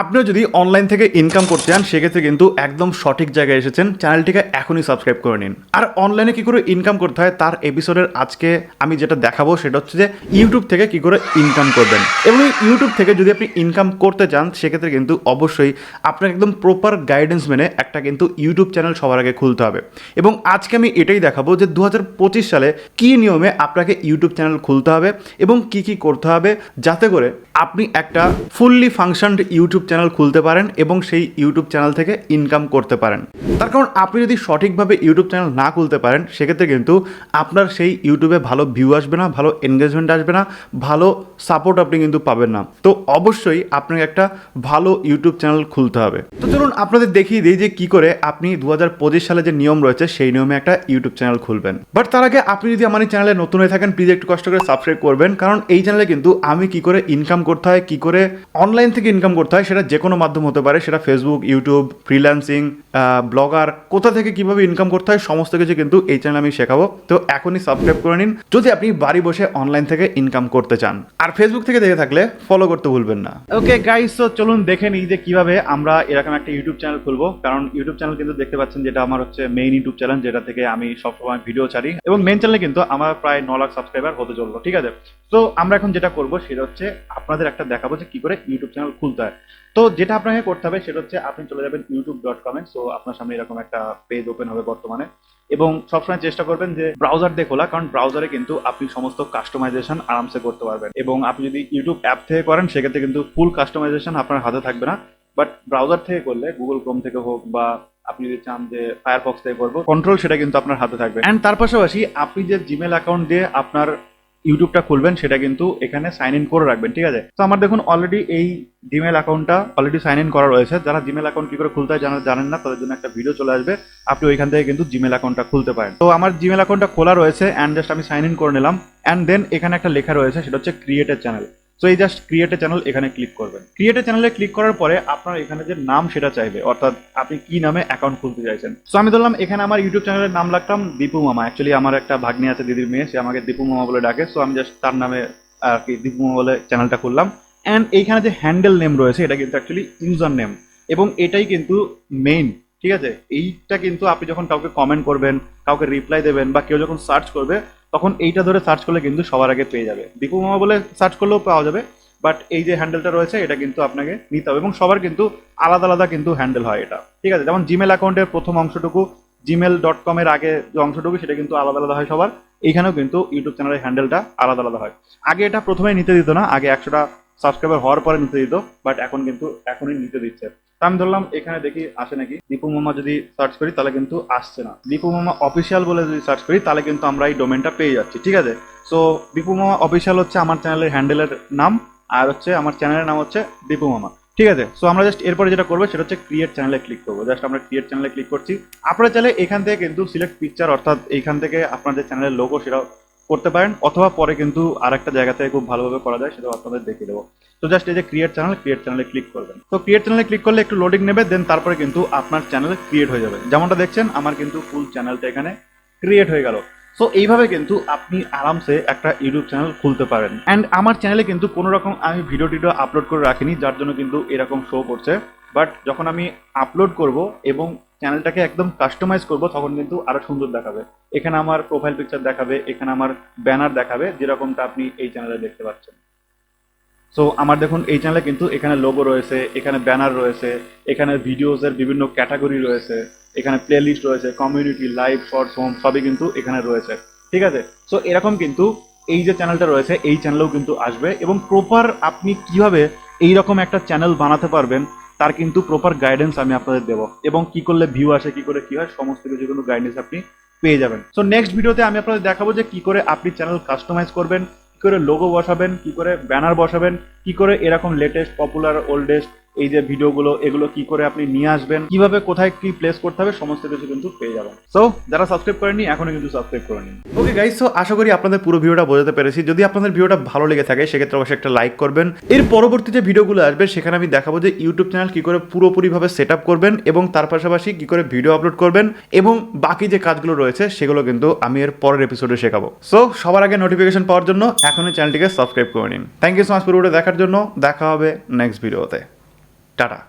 আপনিও যদি অনলাইন থেকে ইনকাম করতে চান, সেক্ষেত্রে কিন্তু একদম সঠিক জায়গায় এসেছেন। চ্যানেলটিকে এখনই সাবস্ক্রাইব করে নিন। আর অনলাইনে কি করে ইনকাম করতে হয়, তার এপিসোডের আজকে আমি যেটা দেখাবো, সেটা হচ্ছে যে ইউটিউব থেকে কি করে ইনকাম করবেন। এবং ইউটিউব থেকে যদি আপনি ইনকাম করতে চান, সেক্ষেত্রে কিন্তু অবশ্যই আপনাকে একদম প্রপার গাইডেন্স মেনে একটা কিন্তু ইউটিউব চ্যানেল সবার আগে খুলতে হবে। এবং আজকে আমি এটাই দেখাবো যে দু হাজার পঁচিশ সালে কী নিয়মে আপনাকে ইউটিউব চ্যানেল খুলতে হবে এবং কি কি করতে হবে, যাতে করে আপনি একটা ফুললি ফাংশনড ইউটিউব চ্যানেল খুলতে পারেন এবং সেই ইউটিউব চ্যানেল থেকে ইনকাম করতে পারেন। তার কারণ আপনি যদি সঠিকভাবে ইউটিউব চ্যানেল না খুলতে পারেন, সেক্ষেত্রে কিন্তু আপনার সেই ইউটিউবে ভালো ভিউ আসবে না, ভালো এনগেজমেন্ট আসবে না, ভালো সাপোর্ট আপনি কিন্তু পাবেন না। তো অবশ্যই আপনাকে একটা ভালো ইউটিউব চ্যানেল খুলতে হবে। তো চলুন আপনাদের দেখিয়ে দিই যে কি করে আপনি দু হাজার পঁচিশ সালে যে নিয়ম রয়েছে, সেই নিয়মে একটা ইউটিউব চ্যানেল খুলবেন। বাট তার আগে আপনি যদি আমার এই চ্যানেলে নতুন হয়ে থাকেন প্লিজ একটু কষ্ট করে সাবস্ক্রাইব করবেন, কারণ এই চ্যানেলে কিন্তু আমি কি করে ইনকাম করতে হয়, কি করে? অনলাইন থেকে ইনকাম করতে হয়, সেটা যে কোনো মাধ্যম হতে পারে, সেটা ফেসবুক ইউটিউব ফ্রিল্যান্সিং ব্লগার কোথা থেকে কীভাবে ইনকাম করতে হয়, সমস্ত কিছু কিন্তু এই চ্যানেলে আমি শেখাবো। তো এখনই সাবস্ক্রাইব করে নিন। যদি আপনি বাড়ি বসে অনলাইন থেকে ইনকাম করতে চান, আর ফেসবুক থেকে দেখে থাকলে ফলো করতে ভুলবেন না। ওকে গাইস তো চলুন দেখে নিই যে কীভাবে আমরা এরকম একটা ইউটিউব চ্যানেল খুলবো। কারণ ইউটিউব চ্যানেল কিন্তু দেখতে পাচ্ছেন যেটা আমার হচ্ছে মেইন ইউটিউব চ্যানেল যেটা থেকে আমি সবসময় ভিডিও ছাড়ি। এবং মেইন চ্যানেলে কিন্তু আমার প্রায় ন লাখ সাবস্ক্রাইবার হতে চলবো ঠিক আছে? তো আমরা এখন যেটা করব, সেটা হচ্ছে আপনাদের একটা দেখাবো যে কি করে ইউটিউব চ্যানেল খুলতে হয়। তো যেটা আপনাকে করতে হবে সেটা হচ্ছে আপনি চলে যাবেন ইউটিউব ডট কমে সো আপনার সামনে এরকম একটা পেজ ওপেন হবে বর্তমানে। এবং সবসময় চেষ্টা করবেন যে ব্রাউজার দিয়ে খোলা, কারণ ব্রাউজারে কিন্তু আপনি সমস্ত কাস্টমাইজেশন আরামসে করতে পারবেন। এবং আপনি যদি ইউটিউব অ্যাপ থেকে করেন, সেক্ষেত্রে কিন্তু ফুল কাস্টমাইজেশন আপনার হাতে থাকবে না। বাট ব্রাউজার থেকে করলে গুগল ক্রোম থেকে হোক বা আপনি যদি চান যে ফায়ারফক্স থেকে করব কন্ট্রোল সেটা কিন্তু আপনার হাতে থাকবে। অ্যান্ড তার পাশাপাশি আপনি যে জিমেল অ্যাকাউন্ট দিয়ে আপনার ইউটিউবটা খুলবেন, সেটা কিন্তু এখানে সাইন ইন করে রাখবেন, ঠিক আছে? তো আমার দেখুন অলরেডি এই জিমেল অ্যাকাউন্টটা অলরেডি সাইন ইন করা রয়েছে। যারা জিমেল অ্যাকাউন্ট কি করে খুলতে হয় যারা জানেন না, তাদের জন্য একটা ভিডিও চলে আসবে। আপনি ওইখান থেকে কিন্তু জিমেল অ্যাকাউন্টটা খুলতে পারেন। তো আমার জিমেল অ্যাকাউন্টটা খোলা রয়েছে অ্যান্ড জাস্ট আমি সাইন ইন করে নিলাম। অ্যান্ড দেন এখানে একটা লেখা রয়েছে, সেটা হচ্ছে ক্রিয়েটার চ্যানেল সো এই জাস্ট ক্রিয়েটে চ্যানেল এখানে ক্লিক করবেন। ক্রিয়েটে চ্যানেলে ক্লিক করার পরে আপনার এখানে যে নাম সেটা চাইবে, অর্থাৎ আপনি কি নামে অ্যাকাউন্ট খুলতে চাইছেন। সো আমি ধরলাম এখানে আমার ইউটিউব চ্যানেলের নাম লাগতাম দীপু মামা। অ্যাকচুয়ালি আমার একটা ভাগ্নি আছে দিদির মেয়ে, সে আমাকে দীপু মামা বলে ডাকে। সো আমি জাস্ট তার নামে আর কি দীপু মামা বলে চ্যানেলটা খুললাম। অ্যান্ড এইখানে যে হ্যান্ডেল নেম রয়েছে, এটা কিন্তু অ্যাকচুয়ালি ইউজার নেম এবং এটাই কিন্তু মেইন ঠিক আছে? এইটা কিন্তু আপনি যখন কাউকে কমেন্ট করবেন, কাউকে রিপ্লাই দেবেন বা কেউ যখন সার্চ করবে তখন এইটা ধরে সার্চ করলে কিন্তু সবার আগে পেয়ে যাবে। দীপু মামা বলে সার্চ করলেও পাওয়া যাবে বাট এই যে হ্যান্ডেলটা রয়েছে, এটা কিন্তু আপনাকে নিতে হবে এবং সবার কিন্তু আলাদা আলাদা কিন্তু হ্যান্ডেল হয় এটা। ঠিক আছে? যেমন জিমেল অ্যাকাউন্টের প্রথম অংশটুকু জিমেল ডট কম এর আগে যে অংশটুকু, সেটা কিন্তু আলাদা আলাদা হয় সবার। এইখানেও কিন্তু ইউটিউব চ্যানেলের হ্যান্ডেলটা আলাদা আলাদা হয়। আগে এটা প্রথমে নিতে দিত না, আগে একশোটা সাবস্ক্রাইবার হওয়ার পরে নিতে দিত বাট এখন কিন্তু এখনই নিতে দিচ্ছে। তা আমি ধরলাম এখানে দেখি আসে নাকি। দীপু মামা যদি সার্চ করি, তাহলে কিন্তু আসছে না। দীপু মামা অফিসিয়াল বলে যদি সার্চ করি, তাহলে কিন্তু আমরা এই ডোমেনটা পেয়ে যাচ্ছি, ঠিক আছে? সো দীপু মামা অফিসিয়াল হচ্ছে আমার চ্যানেলের হ্যান্ডেলের নাম, আর হচ্ছে আমার চ্যানেলের নাম হচ্ছে দীপু মামা, ঠিক আছে? সো আমরা জাস্ট এরপরে যেটা করব, সেটা হচ্ছে ক্রিয়েট চ্যানেলে ক্লিক করব। জাস্ট আমরা ক্রিয়েট চ্যানেলে ক্লিক করছি। আপনারা চাইলে এখান থেকে কিন্তু সিলেক্ট পিকচার অর্থাৎ এইখান থেকে আপনাদের চ্যানেলের লোগো সেটা করতে পারেন, অথবা পরে কিন্তু আর একটা জায়গা থেকে খুব ভালোভাবে করা যায়, সেটাও আপনাদের দেখিয়ে দেবো। তো জাস্ট এই যে ক্রিয়েট চ্যানেল ক্রিয়েট চ্যানেলে ক্লিক করবেন। তো ক্রিয়েট চ্যানেলে ক্লিক করলে একটু লোডিং নেবে দেন তারপরে কিন্তু আপনার চ্যানেল ক্রিয়েট হয়ে যাবে। যেমনটা দেখছেন, আমার কিন্তু ফুল চ্যানেলটা এখানে ক্রিয়েট হয়ে গেল। সো এইভাবে কিন্তু আপনি আরামসে একটা ইউটিউব চ্যানেল খুলতে পারেন। অ্যান্ড আমার চ্যানেলে কিন্তু কোনো রকম আমি ভিডিও টিডিও আপলোড করে রাখিনি, যার জন্য কিন্তু এরকম শো করছে। বাট যখন আমি আপলোড করব এবং চ্যানেলটাকে একদম কাস্টমাইজ করব, তখন কিন্তু আরও সুন্দর দেখাবে। এখানে আমার প্রোফাইল পিকচার দেখাবে, এখানে আমার ব্যানার দেখাবে, যেরকমটা আপনি এই চ্যানেলে দেখতে পাচ্ছেন। সো আমার দেখুন, এই চ্যানেলে কিন্তু এখানে লোগো রয়েছে, এখানে ব্যানার রয়েছে, এখানে ভিডিওসের বিভিন্ন ক্যাটাগরি রয়েছে, এখানে প্লেলিস্ট রয়েছে কমিউনিটি লাইভ শর্টস হোম সবই কিন্তু এখানে রয়েছে। ঠিক আছে? সো এরকম কিন্তু এই যে চ্যানেলটা রয়েছে, এই চ্যানেলেও কিন্তু আসবে এবং প্রপার আপনি কীভাবে এই রকম একটা চ্যানেল বানাতে পারবেন তার কিন্তু প্রপার গাইডেন্স আমি আপনাদের দেবো। এবং কি করলে ভিউ আসে, কি করে কি হয়, সমস্ত কিছু কিন্তু গাইডেন্স আপনি পেয়ে যাবেন। সো নেক্সট ভিডিওতে আমি আপনাদের দেখাবো যে কি করে আপনি চ্যানেল কাস্টমাইজ করবেন, কি করে লোগো বসাবেন, কি করে ব্যানার বসাবেন, কি করে এরকম লেটেস্ট পপুলার ওল্ডেস্ট এই যে ভিডিওগুলো, এগুলো কি করে আপনি নিয়ে আসবেন, কীভাবে কোথায় কি প্লেস করতে হবে, সমস্ত কিছু কিন্তু পেয়ে যাবেন। সো যারা সাবস্ক্রাইব করেননি এখনও কিন্তু সাবস্ক্রাইব করে নিন। ওকে গাইস সো আশা করি আপনাদের পুরো ভিডিওটা বোঝাতে পেরেছি। যদি আপনাদের ভিডিওটা ভালো লেগে থাকে, সেক্ষেত্রে অবশ্যই একটা লাইক করবেন। এর পরবর্তী যে ভিডিওগুলো আসবে, সেখানে আমি দেখাবো যে ইউটিউব চ্যানেল কি করে পুরোপুরিভাবে সেট আপ করবেন এবং তার পাশাপাশি কি করে ভিডিও আপলোড করবেন এবং বাকি যে কাজগুলো রয়েছে, সেগুলো কিন্তু আমি এর পরের এপিসোডে শেখাবো। সো সবার আগে নোটিফিকেশন পাওয়ার জন্য এখনই চ্যানেলটিকে সাবস্ক্রাইব করে নিন। থ্যাংক ইউ সো মাচ পুরোটা দেখার জন্য। দেখা হবে নেক্সট ভিডিওতে টাটা